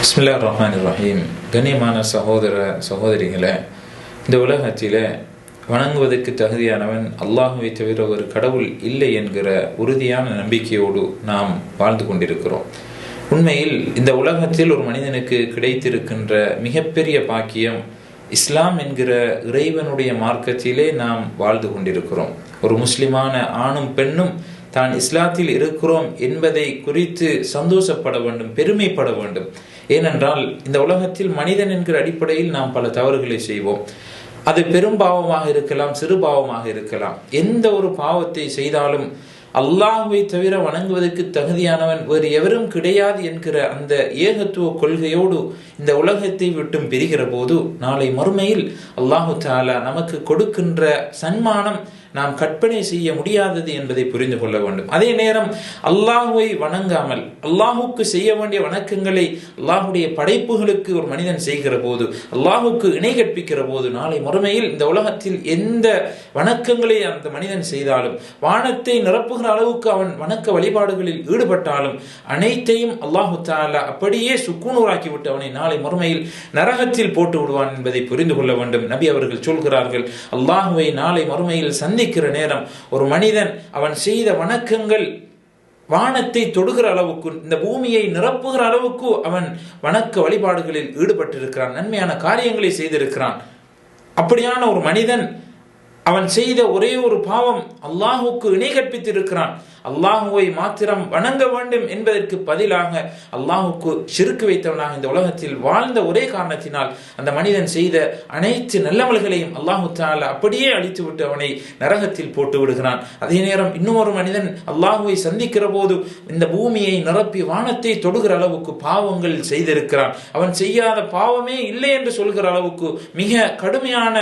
பிஸ்மில்லா ரஹ்மான் ரஹீம் கண்ணியமான சகோதர சகோதரிகளை இந்த உலகத்தில் வணங்குவதற்கு தகுதியானவன் அல்லாஹுவை தவிர ஒரு கடவுள் இல்லை என்கிற உறுதியான நம்பிக்கையோடு நாம் வாழ்ந்து கொண்டிருக்கிறோம். உண்மையில் இந்த உலகத்தில் ஒரு மனிதனுக்கு கிடைத்திருக்கின்ற மிகப்பெரிய பாக்கியம் இஸ்லாம் என்கிற இறைவனுடைய மார்க்கத்திலே நாம் வாழ்ந்து கொண்டிருக்கிறோம். ஒரு முஸ்லிமான ஆணும் பெண்ணும் தான் இஸ்லாத்தில் இருக்கிறோம் என்பதை குறித்து சந்தோஷப்பட வேண்டும் பெருமைப்பட வேண்டும். ஏனென்றால் இந்த உலகத்தில் மனிதன் என்கிற அடிப்படையில் நாம் பல தவறுகளை செய்வோம். அது பெரும் பாவமாக இருக்கலாம் சிறு பாவமாக இருக்கலாம். எந்த ஒரு பாவத்தை செய்தாலும் அல்லாஹுவை தவிர வணங்குவதற்கு தகுதியானவன் வேறு எவரும் கிடையாது என்கிற அந்த ஏகத்துவ கொள்கையோடு இந்த உலகத்தை விட்டும் பிரிகிற போது நாளை மறுமையில் அல்லாஹு தாலா நமக்கு கொடுக்கின்ற சன்மானம் நாம் கற்பனை செய்ய முடியாதது என்பதை புரிந்து கொள்ள வேண்டும். அதே நேரம் அல்லாஹுவை வணங்காமல் அல்லாஹுக்கு செய்ய வேண்டிய வணக்கங்களை அல்லாஹுடைய படைப்புகளுக்கு ஒரு மனிதன் செய்கிற போது அல்லாஹுக்கு இணை கற்பிக்கிற போது நாளை மறுமையில் இந்த உலகத்தில் எந்த வணக்கங்களை அந்த மனிதன் செய்தாலும் வானத்தை நிரப்புகிற அளவுக்கு அவன் வணக்க வழிபாடுகளில் ஈடுபட்டாலும் அனைத்தையும் அல்லாஹு தாலா அப்படியே சுக்குநூறாக்கி விட்டு அவனை நாளை மறுமையில் நரகத்தில் போட்டு விடுவான் என்பதை புரிந்து கொள்ள வேண்டும். நபி அவர்கள் சொல்கிறார்கள் அல்லாஹுவை நாளை மறுமையில் சந்திக்கிற நேரம். ஒரு மனிதன் அவன் செய்த வணக்கங்கள் வானத்தை தொடுகிற அளவுக்கு இந்த பூமியை நிரப்புகிற அளவுக்கு அவன் வணக்க வழிபாடுகளில் ஈடுபட்டிருக்கிறான் நன்மையான காரியங்களை செய்திருக்கிறான். அப்படியான ஒரு மனிதன் அவன் செய்த ஒரே ஒரு பாவம் அல்லாஹுக்கு இணை கற்பித்திருக்கிறான். அல்லாஹுவை மாத்திரம் வணங்க வேண்டும் என்பதற்கு பதிலாக அல்லாஹுக்கு சிறுக்கு வைத்தவனாக இந்த உலகத்தில் வாழ்ந்த ஒரே காரணத்தினால் அந்த மனிதன் செய்த அனைத்து நல்லமல்களையும் அல்லாஹு தால அப்படியே அழித்துவிட்டு அவனை நரகத்தில் போட்டு விடுகிறான். அதே நேரம் இன்னும் ஒரு மனிதன் அல்லாஹுவை சந்திக்கிற போது இந்த பூமியை நிரப்பி வானத்தை தொடுகிற அளவுக்கு பாவங்கள் செய்திருக்கிறான். அவன் செய்யாத பாவமே இல்லை என்று சொல்கிற அளவுக்கு மிக கடுமையான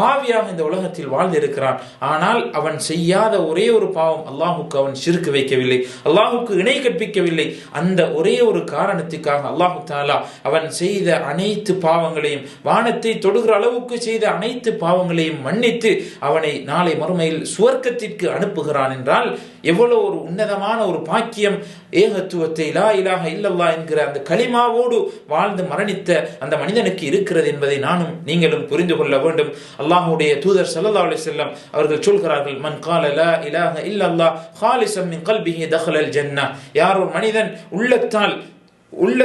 பாவியாக இந்த உலகத்தில் இருக்கிறான் ஆனால் அவன் செய்யாத ஒரே ஒரு பாவம் அல்லாஹுக்கு அவன் சிறுக்கு வைக்கவில்லை. அல்லாஹுக்கு இணை கற்பிக்கவில்லை. அந்த ஒரே ஒரு காரணத்துக்காக அல்லாஹு தாலா அவன் செய்த அனைத்து பாவங்களையும் வானத்தை தொடுகிற அளவுக்கு செய்த அனைத்து பாவங்களையும் மன்னித்து அவனை நாளை மறுமையில் சுவர்க்கத்திற்கு அனுப்புகிறான் என்றால் எவ்வளவு ஒரு உன்னதமான ஒரு பாக்கியம் ஏகத்துவத்தை லா இலாக இல்லல்லா என்கிற அந்த களிமாவோடு வாழ்ந்து மரணித்த அந்த மனிதனுக்கு இருக்கிறது என்பதை நானும் நீங்களும் புரிந்து கொள்ள வேண்டும். அல்லாஹுடைய தூதர் சல்லா அலி செல்லம் அவர்கள் சொல்கிறார்கள் மன் கால லா இலாக இல்லல்லா ஹாலிசம் மின் கல்பிஹி தஹலல் ஜன்னா யார் ஒரு மனிதன் உள்ளத்தால் உள்ள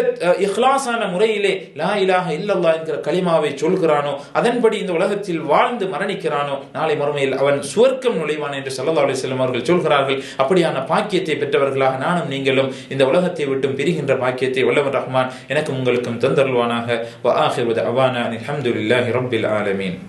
இஹ்லாசான முறையிலே லா இலாக இல்லல்லா என்கிற களிமாவை சொல்கிறானோ அதன்படி இந்த உலகத்தில் வாழ்ந்து மரணிக்கிறானோ நாளை மறுமையில் அவன் சுவர்க்கம் நுழைவான் என்று சல்லா அலி செல்லம் அவர்கள் சொல்கிறார்கள். அப்படியான பாக்கியத்தை பெற்றவர்களாக நானும் நீங்களும் இந்த உலகத்தை விட்டும் பிரிகின்ற பாக்கியத்தை வல்லவன் ரஹ்மான் எனக்கும் உங்களுக்கும் தந்தருள்வானாக. அவானா அலமதுல்லாஹி ரபில் ஆலமீன்.